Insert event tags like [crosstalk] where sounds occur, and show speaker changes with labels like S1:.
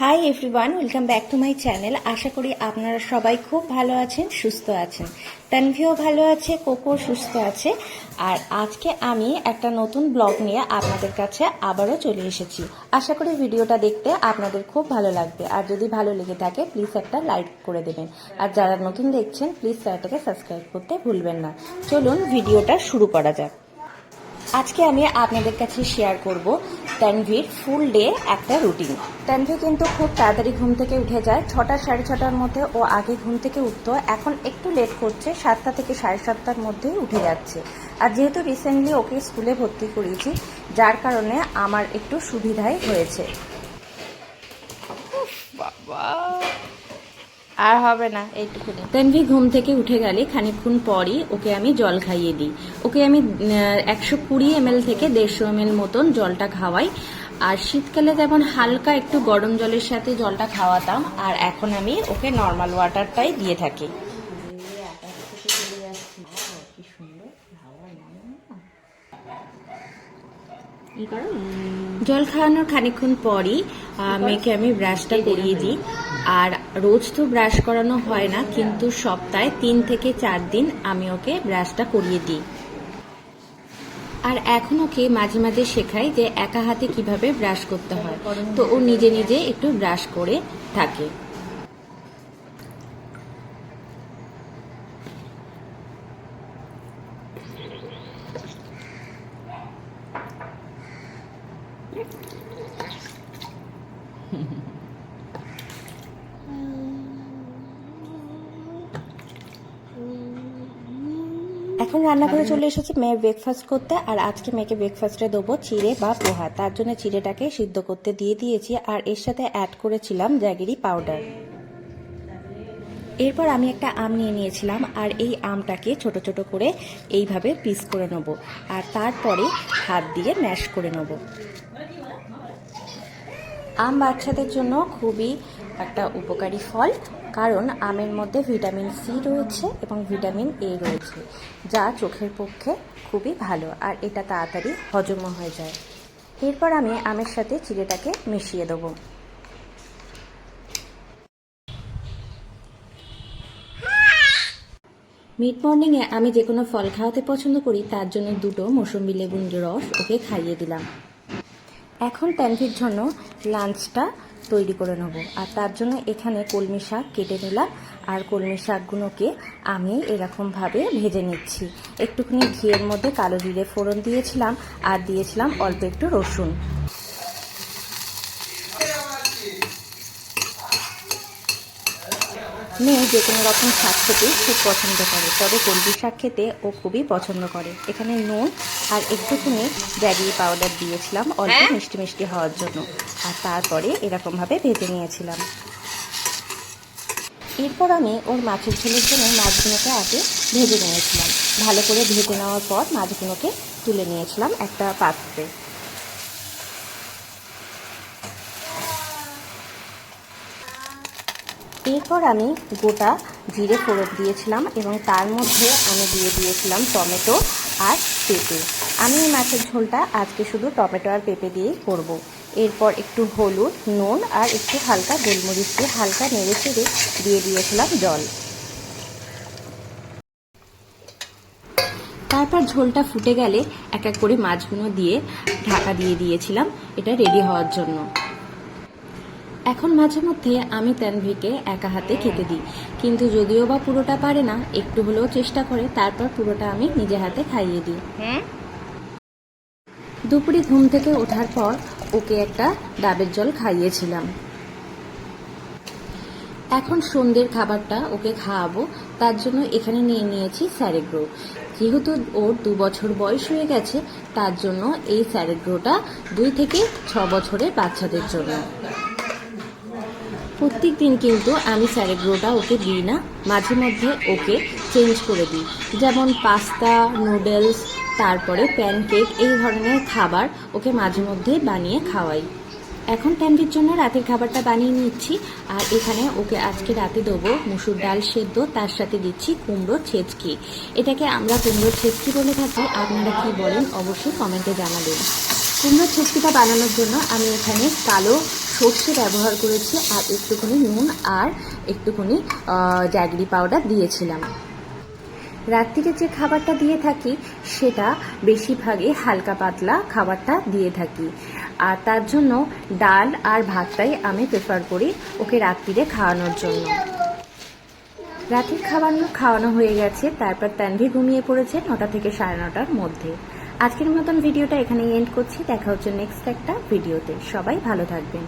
S1: Hi everyone welcome back to my channel আশা করি আপনারা সবাই খুব ভালো আছেন, সুস্থ আছেন। তানভিও ভালো আছে, কোকো সুস্থ আছে। আর আজকে আমি একটা নতুন ব্লগ নিয়ে আপনাদের কাছে আবারও চলে এসেছি। আশা করি ভিডিওটা দেখতে আপনাদের খুব ভালো লাগবে। আর যদি ভালো লেগে থাকে প্লিজ একটা লাইক করে দেবেন। আর যারা নতুন দেখছেন প্লিজ চ্যানেলটাকে সাবস্ক্রাইব করতে ভুলবেন না। চলুন ভিডিওটা শুরু করা যাক। আজকে আমি আপনাদের কাছে শেয়ার করব তানভির ফুল ডে একটা রুটিন তানভি কিন্তু খুব তাড়াতাড়ি ঘুম থেকে উঠে যায়। ছটা সাড়ে ছটার মধ্যে ও আগে ঘুম থেকে উঠতো। এখন একটু লেট করছে সাতটা থেকে সাড়ে সাতটার মধ্যেই উঠে যাচ্ছে। আর যেহেতু রিসেন্টলি ওকে স্কুলে ভর্তি করিয়েছি যার কারণে আমার একটু সুবিধাই হয়েছে। বাবা। আর হবে না এইটুকুনি। তানভি ঘুম থেকে উঠে গেলে খানিকক্ষণ পরই ওকে আমি জল খাইয়ে দিই। ওকে আমি একশো কুড়ি এমএল থেকে দেড়শো এমএল মতন জলটা খাওয়াই। আর শীতকালে যেমন হালকা একটু গরম জলের সাথে জলটা খাওয়াতাম আর এখন আমি ওকে নর্মাল ওয়াটারটাই দিয়ে থাকি। জল খাওয়ানোর খানিকক্ষণ পরই মেয়েকে আমি ব্রাশটা করিয়ে দিই। আর রোজ তো ব্রাশ করানো হয় না, কিন্তু সপ্তাহে তিন থেকে চার দিন আমি ওকে ব্রাশটা করিয়ে দিই। আর এখন ওকে মাঝে মাঝে শেখাই যে একা হাতে কীভাবে ব্রাশ করতে হয়। তো ও নিজে নিজে একটু ব্রাশ করে থাকে। [laughs] এখন রান্না করে চলে এসেছি মেয়ে ব্রেকফাস্ট করতে, আর আজকে মেয়েকে ব্রেকফাস্টে দেবো চিড়ে বা পোহা। তার জন্য চিড়েটাকে সিদ্ধ করতে দিয়ে দিয়েছি, আর এর সাথে অ্যাড করেছিলাম জ্যাগেরি পাউডার এরপর আমি একটা আম নিয়ে নিয়েছিলাম, আর এই আমটাকে ছোট ছোট করে এইভাবে পিস করে নেব, আর তারপরে হাত দিয়ে ম্যাশ করে নেব। আম বাচ্চাদের জন্য খুবই একটা উপকারী ফল। কারণ আমের মধ্যে ভিটামিন সি রয়েছে এবং ভিটামিন এ রয়েছে, যা চোখের পক্ষে খুবই ভালো আর এটা তাড়াতাড়ি হজমও হয়ে যায়। এরপর আমি আমের সাথে চিড়েটাকে মিশিয়ে দেবো। মিড মর্নিংয়ে আমি যে কোনো ফল খাওয়াতে পছন্দ করি, তার জন্য দুটো মৌসুম্বি লেবুর রস ওকে খাইয়ে দিলাম। এখন ট্যানভির জন্য লাঞ্চটা তৈরি করে নেব। আর তার জন্য এখানে কলমি শাক কেটে নিলাম। আর কলমি শাকগুলোকে আমি এরকমভাবে ভেজে নিচ্ছি। একটুখানি ঘিয়ের মধ্যে কালো জিরে ফোড়ন দিয়েছিলাম আর দিয়েছিলাম অল্প একটু রসুন। মেয়ে যে কোনো রকম শাক খেতে খুব পছন্দ করে তবে কলমি শাক খেতে ও খুবই পছন্দ করে। এখানে নুন আর একটুখানি জ্যাগি পাউডার দিয়েছিলাম অল্প মিষ্টি মিষ্টি হওয়ার জন্য। আর তারপরে এরকমভাবে ভেজে নিয়েছিলাম। এরপর আমি ওর মাছের ঝোলের জন্য মাছগুলোকে আগে ভেজে নিয়েছিলাম। ভালো করে ভেজে নেওয়ার পর মাছগুলোকে তুলে নিয়েছিলাম একটা পাত্রে। এরপর আমি গোটা জিরে ফোড়ন দিয়েছিলাম এবং তার মধ্যে আমি দিয়ে দিয়েছিলাম টমেটো আর পেঁপে। আমি এই মাছের ঝোলটা আজকে শুধু টমেটো আর পেঁপে দিয়েই করব। এরপর একটু হলুদ, নুন আর একটু হালকা গোলমরিচ দিয়ে হালকা নেড়ে চেড়ে দিয়ে দিয়েছিলাম জল। তারপর ঝোলটা ফুটে গেলে এক এক করে মাছগুলো দিয়ে ঢাকা দিয়ে দিয়েছিলাম। এটা রেডি হওয়ার জন্য। এখন মাঝে মধ্যে আমি তানভিকে একা হাতে খেতে দিই। কিন্তু যদিও বা পুরোটা পারে না একটু হলেও চেষ্টা করে তারপর পুরোটা আমি নিজে হাতে খাইয়ে দিই। দুপুরে ঘুম থেকে ওঠার পর ওকে একটা ডাবের জল খাইয়েছিলাম। এখন সন্ধ্যের খাবারটা ওকে খাওয়াবো তার জন্য এখানে নিয়ে নিয়েছি স্যারেগ্রো যেহেতু ওর দু বছর বয়স হয়ে গেছে তার জন্য এই স্যারেগ্রোটা দুই থেকে ছ বছরের বাচ্চাদের জন্য। প্রত্যেক দিন কিন্তু আমি স্যারেগ্রোটা ওকে দিই না। মাঝে মধ্যে ওকে চেঞ্জ করে দিই। যেমন পাস্তা নুডলস তারপরে প্যানকেক এই ধরনের খাবার ওকে মাঝে মধ্যে বানিয়ে খাওয়াই। এখন ট্যান্ডির জন্য রাতের খাবারটা বানিয়ে নিচ্ছি। আর এখানে ওকে আজকে রাতে দেবো মুসুর ডাল সেদ্ধ, তার সাথে দিচ্ছি কুমড়ো ছেচকি। এটাকে আমরা কুমড়ো ছেচকি বলে থাকি। আপনারা কি বলেন অবশ্যই কমেন্টে জানাবেন। কুমড়োর ছুটকিটা বানানোর জন্য আমি এখানে কালো সর্ষে ব্যবহার করেছি আর একটুখানি নুন আর একটুখানি জ্যাগরি পাউডার দিয়েছিলাম। রাত্রিরে যে খাবারটা দিয়ে থাকি, সেটা বেশিরভাগই হালকা পাতলা খাবারটা দিয়ে থাকি। আর তার জন্য ডাল আর ভাতটাই আমি প্রেফার করি ওকে রাত্রিরে খাওয়ানোর জন্য। রাতের খাবার খাওয়ানো হয়ে গেছে, তারপর তানভি ঘুমিয়ে পড়েছে নটা থেকে সাড়ে নটার মধ্যে। আজকের মতন ভিডিওটা এখানেই এন্ড করছি। দেখা হচ্ছে নেক্সট একটা ভিডিওতে। সবাই ভালো থাকবেন।